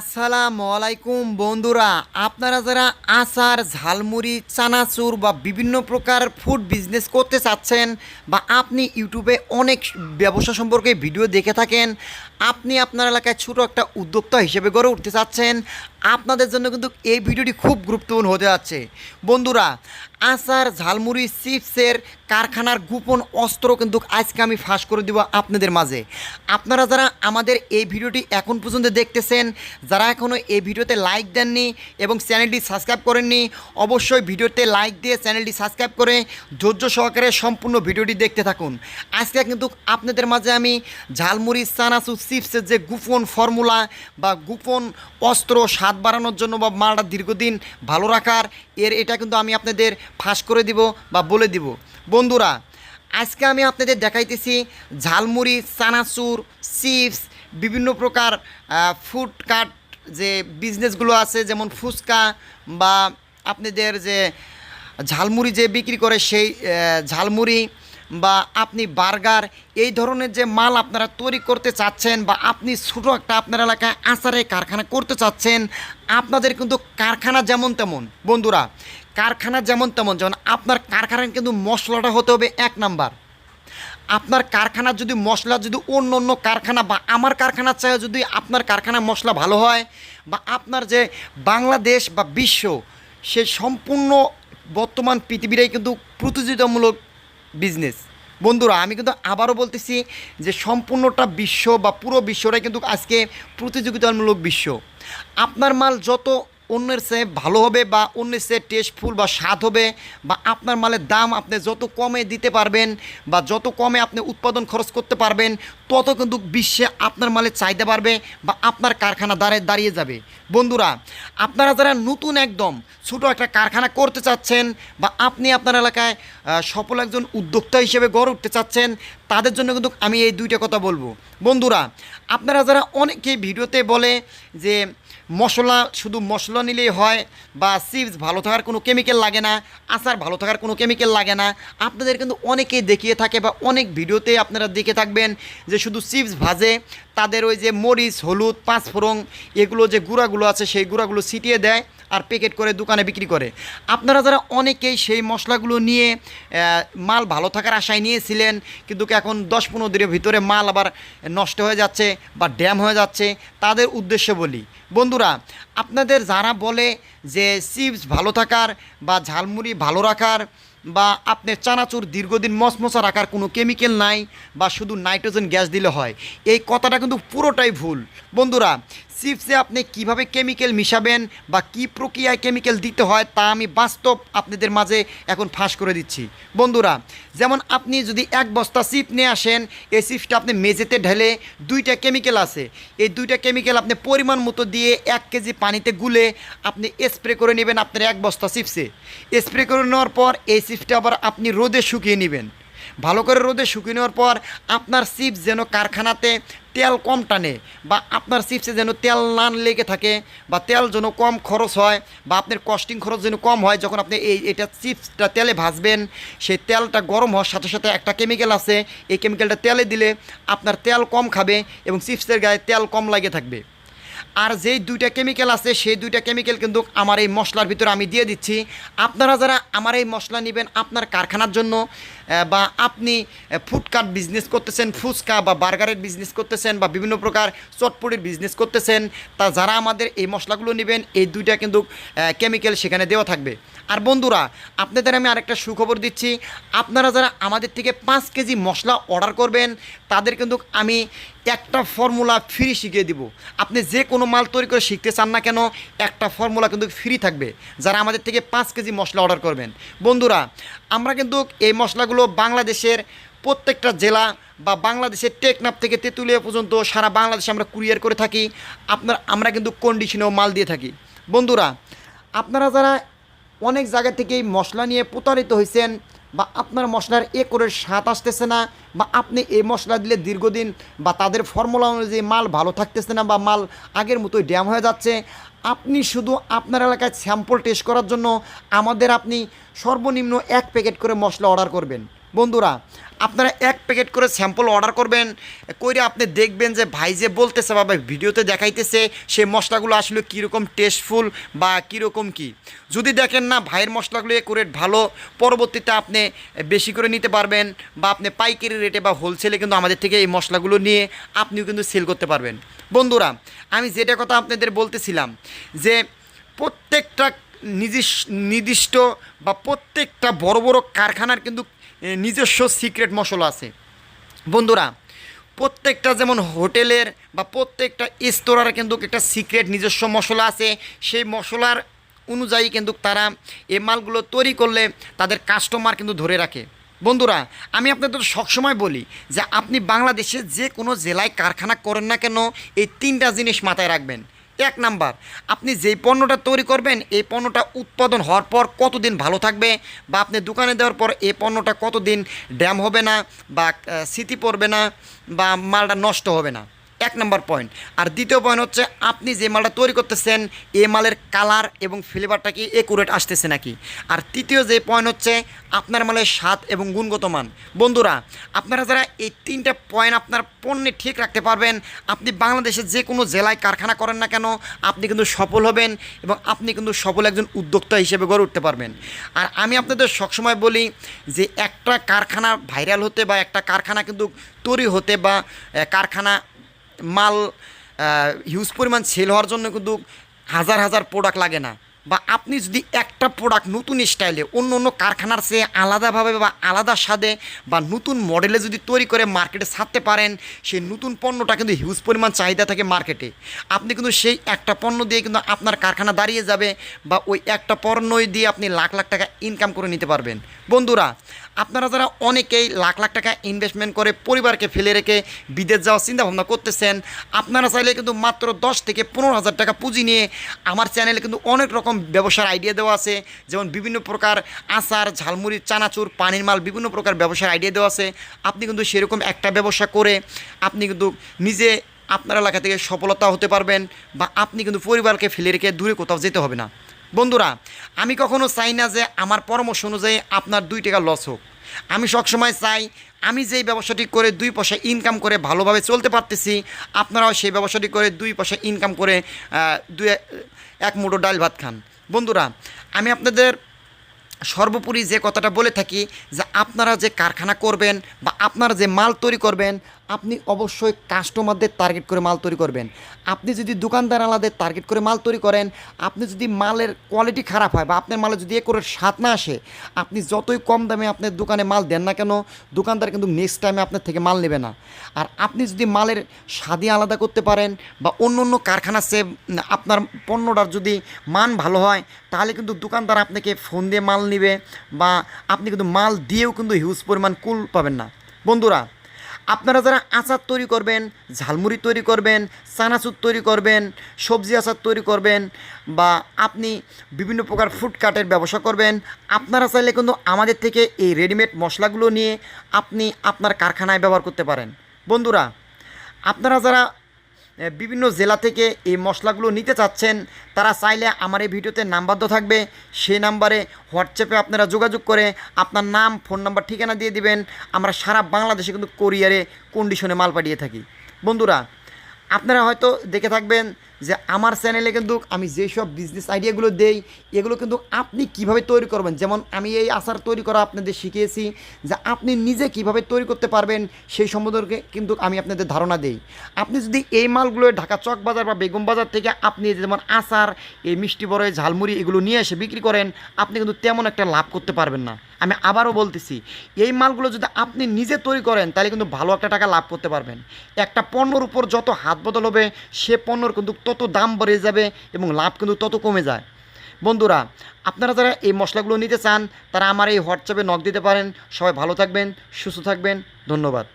আসসালামু আলাইকুম বন্ধুরা। আপনারা যারা আচার, ঝালমুড়ি, চানাচুর বা বিভিন্ন প্রকার ফুড বিজনেস করতে চাচ্ছেন বা আপনি ইউটিউবে অনেক ব্যবসা সম্পর্কে ভিডিও দেখে থাকেন, আপনি আপনার এলাকায় ছোটো একটা উদ্যোক্তা হিসেবে গড়ে উঠতে চাচ্ছেন আপনাদের জন্য কিন্তু এই ভিডিওটি খুব গুরুত্বপূর্ণ হতে যাচ্ছে। বন্ধুরা, আচার, ঝালমুড়ি, চিপসের কারখানার গোপন অস্ত্র কিন্তু আজকে আমি ফাঁস করে দিব আপনাদের মাঝে। আপনারা যারা আমাদের এই ভিডিওটি এখন পর্যন্ত দেখতেছেন, যারা এখনও এই ভিডিওতে লাইক দেননি এবং চ্যানেলটি সাবস্ক্রাইব করেননি, অবশ্যই ভিডিওতে লাইক দিয়ে চ্যানেলটি সাবস্ক্রাইব করে ধৈর্য সহকারে সম্পূর্ণ ভিডিওটি দেখতে থাকুন। আজকে কিন্তু আপনাদের মাঝে আমি ঝালমুড়ি, চানাচুর, চিপসের যে গোপন ফর্মুলা বা গোপন অস্ত্র স্বাদ বাড়ানোর জন্য বা মালটা দীর্ঘদিন ভালো রাখার, এর এটা কিন্তু আমি আপনাদের ফাঁস করে দিব বা বলে দিব। বন্ধুরা, আজকে আমি আপনাদের দেখাইতেছি ঝালমুড়ি, চানাচুর, চিপস, বিভিন্ন প্রকার ফুড কাট যে বিজনেসগুলো আছে, যেমন ফুচকা বা আপনাদের যে ঝালমুড়ি যে বিক্রি করে সেই ঝালমুড়ি বা আপনি বার্গার, এই ধরনের যে মাল আপনারা তৈরি করতে চাচ্ছেন বা আপনি ছোটো একটা আপনার এলাকায় আচারে কারখানা করতে চাচ্ছেন, আপনাদের কিন্তু কারখানা যেমন তেমন। বন্ধুরা, কারখানা যেমন তেমন, যেমন আপনার কারখানার কিন্তু মশলাটা হতে হবে এক নাম্বার। আপনার কারখানার যদি মশলা যদি অন্য অন্য কারখানা বা আমার কারখানার চাই যদি আপনার কারখানার মশলা ভালো হয় বা আপনার যে বাংলাদেশ বা বিশ্ব সে সম্পূর্ণ বর্তমান পৃথিবীরাই কিন্তু প্রতিযোগিতামূলক বিজনেস বন্ধুরা, আমি কিন্তু আবারও বলতেছি যে সম্পূর্ণটা বিশ্ব বা পুরো বিশ্বটাই কিন্তু আজকে প্রতিযোগিতামূলক বিশ্ব। আপনার মাল যত অন্যের চেয়ে ভালো হবে বা অন্যের চেয়ে টেস্টফুল বা স্বাদ হবে বা আপনার মালের দাম আপনি যত কমে দিতে পারবেন বা যত কমে আপনি উৎপাদন খরচ করতে পারবেন, তত কিন্তু বিশ্বে আপনার মালের চাহিদা বাড়বে বা আপনার কারখানা দাঁড়িয়ে দাঁড়িয়ে যাবে। বন্ধুরা, আপনারা যারা নতুন একদম, ছোটো একটা কারখানা করতে চাচ্ছেন বা আপনি আপনার এলাকায় সফল একজন উদ্যোক্তা হিসেবে গড়ে উঠতে চাচ্ছেন, তাদের জন্য কিন্তু আমি এই দুইটা কথা বলব। বন্ধুরা, আপনারা যারা অনেকেই ভিডিওতে বলে যে মশলা, শুধু মশলা নিলেই হয় বা চিপস ভালো থাকার কোনো কেমিক্যাল লাগে না, আচার ভালো থাকার কোনো কেমিক্যাল লাগে না। আপনাদের কিন্তু অনেকেই দেখিয়ে থাকে বা অনেক ভিডিওতে আপনারা দেখে থাকবেন যে শুধু চিপস ভাজে, তাদের ওই যে মরিচ, হলুদ, পাঁচফোড়ন, এগুলো যে গুঁড়াগুলো আছে, সেই গুঁড়াগুলো ছিটিয়ে দেয়। আর প্যাকেট করে দোকানে বিক্রি করে। আপনারা যারা অনেকেই সেই মশলাগুলো নিয়ে মাল ভালো থাকার আশায় নিয়েছিলেন, কিন্তু এখন দশ পনেরো দিনের ভিতরে মাল আবার নষ্ট হয়ে যাচ্ছে বা ড্যাম হয়ে যাচ্ছে, তাদের উদ্দেশ্যে বলি, বন্ধুরা, আপনাদের যারা বলে যে চিপস ভালো থাকার বা ঝালমুড়ি ভালো রাখার বা আপনার চানাচুর দীর্ঘদিন মশমশা রাখার কোনো কেমিক্যাল নাই বা শুধু নাইট্রোজেন গ্যাস দিলে হয়, এই কথাটা কিন্তু পুরোটাই ভুল। বন্ধুরা চিপসে আপনি কীভাবে কেমিক্যাল মিশাবেন বা কি প্রক্রিয়ায় কেমিক্যাল দিতে হয় তা আমি বাস্তব আপনাদের মাঝে এখন ফাঁস করে দিচ্ছি। বন্ধুরা, যেমন আপনি যদি এক বস্তা চিপ নিয়ে আসেন, এই চিপসটা আপনি মেঝেতে ঢেলে দুইটা কেমিক্যাল আছে। এই দুইটা কেমিক্যাল আপনি পরিমাণ মতো দিয়ে এক কেজি পানিতে গুলে আপনি স্প্রে করে নেবেন আপনার এক বস্তা চিপসে। স্প্রে করে নেওয়ার পর এই চিপসটা আবার আপনি রোদে শুকিয়ে নেবেন। ভালো করে রোদে শুকিয়ে নেওয়ার পর আপনার চিপস যেন কারখানাতে তেল কম টানে বা আপনার চিপসে যেন তেল না লেগে থাকে বা তেল যেন কম খরচ হয় বা আপনার কস্টিং খরচ যেন কম হয়, যখন আপনি এই এটা চিপসটা তেলে ভাজবেন, সেই তেলটা গরম হওয়ার সাথে সাথে একটা কেমিক্যাল আছে, এই কেমিক্যালটা তেলে দিলে আপনার তেল কম খাবে এবং চিপসের গায়ে তেল কম লাগে থাকবে। আর যেই দুইটা কেমিক্যাল আছে, সেই দুইটা কেমিক্যাল কিন্তু আমার এই মশলার ভিতরে আমি দিয়ে দিচ্ছি। আপনারা যারা আমার এই মশলা নেবেন আপনার কারখানার জন্য বা আপনি ফুডকার্ট বিজনেস করতেছেন, ফুচকা বা বার্গারের বিজনেস করতেছেন বা বিভিন্ন প্রকার চটপটির বিজনেস করতেছেন, তা যারা আমাদের এই মশলাগুলো নেবেন, এই দুইটা কিন্তু কেমিক্যাল সেখানে দেওয়া থাকবে। আর বন্ধুরা, আপনাদের আমি আরেকটা সুখবর দিচ্ছি, আপনারা যারা আমাদের থেকে পাঁচ কেজি মশলা অর্ডার করবেন, তাদের কিন্তু আমি একটা ফর্মুলা ফ্রি শিখিয়ে দিব। আপনি যে কোনো মাল তৈরি করে শিখতে চান না কেন, একটা ফর্মুলা কিন্তু ফ্রি থাকবে, যারা আমাদের থেকে পাঁচ কেজি মশলা অর্ডার করবেন। বন্ধুরা আমরা কিন্তু এই মশলাগুলো বাংলাদেশের প্রত্যেকটা জেলা বা বাংলাদেশের টেকনাপ থেকে তেঁতুলিয়া পর্যন্ত সারা বাংলাদেশে আমরা কুরিয়ার করে থাকি। আপনার, আমরা কিন্তু কন্ডিশনেও মাল দিয়ে থাকি। বন্ধুরা, আপনারা যারা অনেক জায়গা থেকেই মশলা নিয়ে প্রতারিত হয়েছেন বা আপনার মশলার এ করে স্বাদ আসতেছে না বা আপনি এই মশলা দিলে দীর্ঘদিন বা তাদের ফর্মুলা অনুযায়ী মাল ভালো থাকতেছে না বা মাল আগের মতোই ড্যাম হয়ে যাচ্ছে আপনি শুধু আপনার এলাকায় স্যাম্পল টেস্ট করার জন্য আমাদের আপনি সর্বনিম্ন এক প্যাকেট করে মশলা অর্ডার করবেন। বন্ধুরা, আপনারা এক প্যাকেট করে স্যাম্পল অর্ডার করবেন করে আপনি দেখবেন যে ভাই যে বলতেছে বা ভিডিওতে দেখাইতেছে সেই মশলাগুলো আসলে কীরকম টেস্টফুল বা কীরকম কি। যদি দেখেন না, ভাইয়ের মশলাগুলো একুরেট ভালো, পরবর্তীতে আপনি বেশি করে নিতে পারবেন, বা আপনি পাইকারি রেটে বা হোলসেলে কিন্তু আমাদের থেকে এই মশলাগুলো নিয়ে আপনিও কিন্তু সেল করতে পারবেন। বন্ধুরা, আমি যেটা কথা আপনাদের বলতেছিলাম, যে প্রত্যেকটা নির্দিষ্ট নির্দিষ্ট বা প্রত্যেকটা বড় বড় কারখানার কিন্তু নিজস্ব সিক্রেট মশলা আছে। বন্ধুরা, প্রত্যেকটা যেমন হোটেলের বা প্রত্যেকটা স্তরের কিন্তু একটা সিক্রেট নিজস্ব মশলা আছে। সেই মশলার অনুযায়ী কিন্তু তারা এই মালগুলো তৈরি করলে তাদের কাস্টমার কিন্তু ধরে রাখে। বন্ধুরা, আমি আপনাদের সবসময় বলি যে আপনি বাংলাদেশে যে কোনো জেলায় কারখানা করেন না কেন, এই তিনটা জিনিস মাথায় রাখবেন। এক নাম্বার, আপনি যেই পণ্যটা তৈরি করবেন, এই পণ্যটা উৎপাদন হওয়ার পর কতদিন ভালো থাকবে বা আপনি দোকানে দেওয়ার পর এই পণ্যটা কতদিন ড্যাম হবে না বা স্মৃতি পড়বে না বা মালটা নষ্ট হবে না? এক নম্বর পয়েন্ট আর দ্বিতীয় পয়েন্ট হচ্ছে, আপনি যে মালটা তৈরি করতেছেন এই মালের কালার এবং ফ্লেভারটা কি একুরেট আসতেছে নাকি? আর তৃতীয় যে পয়েন্ট হচ্ছে, আপনার মালের স্বাদ এবং গুণগত মান। বন্ধুরা, আপনারা যারা এই তিনটা পয়েন্ট আপনার পণ্যে ঠিক রাখতে পারবেন, আপনি বাংলাদেশের যে কোনো জেলায় কারখানা করেন না কেন, আপনি কিন্তু সফল হবেন এবং আপনি কিন্তু সফল একজন উদ্যোক্তা হিসেবে গড়ে উঠতে পারবেন। আর আমি আপনাদের সবসময় বলি যে, একটা কারখানা ভাইরাল হতে বা একটা কারখানা কিন্তু তৈরি হতে বা কারখানা মাল হিউজ পরিমাণ সেল হওয়ার জন্য কিন্তু হাজার হাজার প্রোডাক্ট লাগে না। বা আপনি যদি একটা প্রোডাক্ট নতুন স্টাইলে অন্য অন্য কারখানার চেয়ে আলাদাভাবে বা আলাদা স্বাদে বা নতুন মডেলে যদি তৈরি করে মার্কেটে ছাড়তে পারেন, সেই নতুন পণ্যটা কিন্তু হিউজ পরিমাণ চাহিদা থাকে মার্কেটে আপনি কিন্তু সেই একটা পণ্য দিয়ে কিন্তু আপনার কারখানা দাঁড়িয়ে যাবে বা ওই একটা পণ্যই দিয়ে আপনি লাখ লাখ টাকা ইনকাম করে নিতে পারবেন। বন্ধুরা আপনারা যারা অনেকেই লাখ লাখ টাকা ইনভেস্টমেন্ট করে পরিবারকে ফেলে রেখে বিদেশ যাওয়ার চিন্তা ভাবনা করতেছেন, আপনারা চাইলে কিন্তু মাত্র দশ থেকে পনেরো হাজার টাকা পুঁজি নিয়ে আমার চ্যানেলে কিন্তু অনেক রকম ব্যবসার আইডিয়া দেওয়া আছে। যেমন বিভিন্ন প্রকার আচার, ঝালমুড়ি, চানাচুর, পানির মাল, বিভিন্ন প্রকার ব্যবসার আইডিয়া দেওয়া আছে। আপনি কিন্তু সেরকম একটা ব্যবসা করে আপনি কিন্তু নিজে আপনার এলাকা থেকে সফলতা হতে পারবেন বা আপনি কিন্তু পরিবারকে ফেলে রেখে দূরে কোথাও যেতে হবে না। বন্ধুরা, আমি কখনো চাই না যে আমার পরামর্শ অনুযায়ী আপনার দুই টাকা লস হোক। আমি সবসময় চাই, আমি যেই ব্যবসাটি করে দুই পয়সা ইনকাম করে ভালোভাবে চলতে পারতেছি, আপনারাও সেই ব্যবসাটি করে দুই পয়সা ইনকাম করে দুই, এক মুঠো ডাল ভাত খান। বন্ধুরা, আমি আপনাদের সর্বোপরি যে কথাটা বলে থাকি যে আপনারা যে কারখানা করবেন বা আপনারা যে মাল তৈরি করবেন আপনি অবশ্যই কাস্টমারদের টার্গেট করে মাল তৈরি করবেন। আপনি যদি দোকানদার আলাদের টার্গেট করে মাল তৈরি করেন, আপনি যদি মালের কোয়ালিটি খারাপ হয় বা আপনার মালে যদি এ করে স্বাদ না আসে, আপনি যতই কম দামে আপনার দোকানে মাল দেন না কেন, দোকানদার কিন্তু নেক্সট টাইমে আপনার থেকে মাল নেবে না। আর আপনি যদি মালের স্বাদই আলাদা করতে পারেন বা অন্য অন্য কারখানা সে আপনার পণ্যটার যদি মান ভালো হয়, তাহলে কিন্তু দোকানদার আপনাকে ফোন দিয়ে মাল নেবে বা আপনি কিন্তু মাল দিয়েও কিন্তু হিউজ পরিমাণ কুল পাবেন না। বন্ধুরা আপনারা যারা আচার তৈরি করবেন, ঝালমুড়ি তৈরি করবেন, চানাচুর তৈরি করবেন, সবজি আচার তৈরি করবেন বা আপনি বিভিন্ন প্রকার ফুডকার্টের ব্যবসা করবেন, আপনারা চাইলে কিন্তু আমাদের থেকে এই রেডিমেড মশলাগুলো নিয়ে আপনি আপনার কারখানায় ব্যবহার করতে পারেন। বন্ধুরা, আপনারা যারা বিভিন্ন জেলা থেকে এই মশলাগুলো নিতে চাচ্ছেন, তারা চাইলে আমার এই ভিডিওতে নাম্বার থাকবে। সেই নাম্বারে হোয়াটসঅ্যাপে আপনারা যোগাযোগ করে আপনার নাম, ফোন নাম্বার, ঠিকানা দিয়ে দিবেন। আমরা সারা বাংলাদেশে কিন্তু কোরিয়ারে কন্ডিশনে মাল পাঠিয়ে থাকি। বন্ধুরা আপনারা হয়তো দেখে থাকবেন যে আমার চ্যানেলে কিন্তু আমি যেসব বিজনেস আইডিয়াগুলো দেই, এগুলো কিন্তু আপনি কীভাবে তৈরি করবেন? যেমন আমি এই আচার তৈরি করা আপনাদের শিখিয়েছি যে আপনি নিজে কীভাবে তৈরি করতে পারবেন, সেই সম্বন্ধে কিন্তু আমি আপনাদের ধারণা দেই। আপনি যদি এই মালগুলো ঢাকা চক বাজার বা বেগম বাজার থেকে আপনি যেমন আচার, এই মিষ্টি বড় ঝালমুড়ি এগুলো নিয়ে এসে বিক্রি করেন, আপনি কিন্তু তেমন একটা লাভ করতে পারবেন না। আমি আবারও বলতেছি, এই মালগুলো যদি আপনি নিজে তৈরি করেন, তাহলে কিন্তু ভালো একটা টাকা লাভ করতে পারবেন। একটা পণ্যর উপর যত হাত বদল হবে, সে পণ্যর কিন্তু তত দাম বেড়ে যাবে এবং লাভ কিন্তু তত কমে যায়। বন্ধুরা, আপনারা যারা এই মশলাগুলো নিতে চান, তারা আমার এই হোয়াটসঅ্যাপে নক দিতে পারেন। সবাই ভালো থাকবেন, সুস্থ থাকবেন। ধন্যবাদ।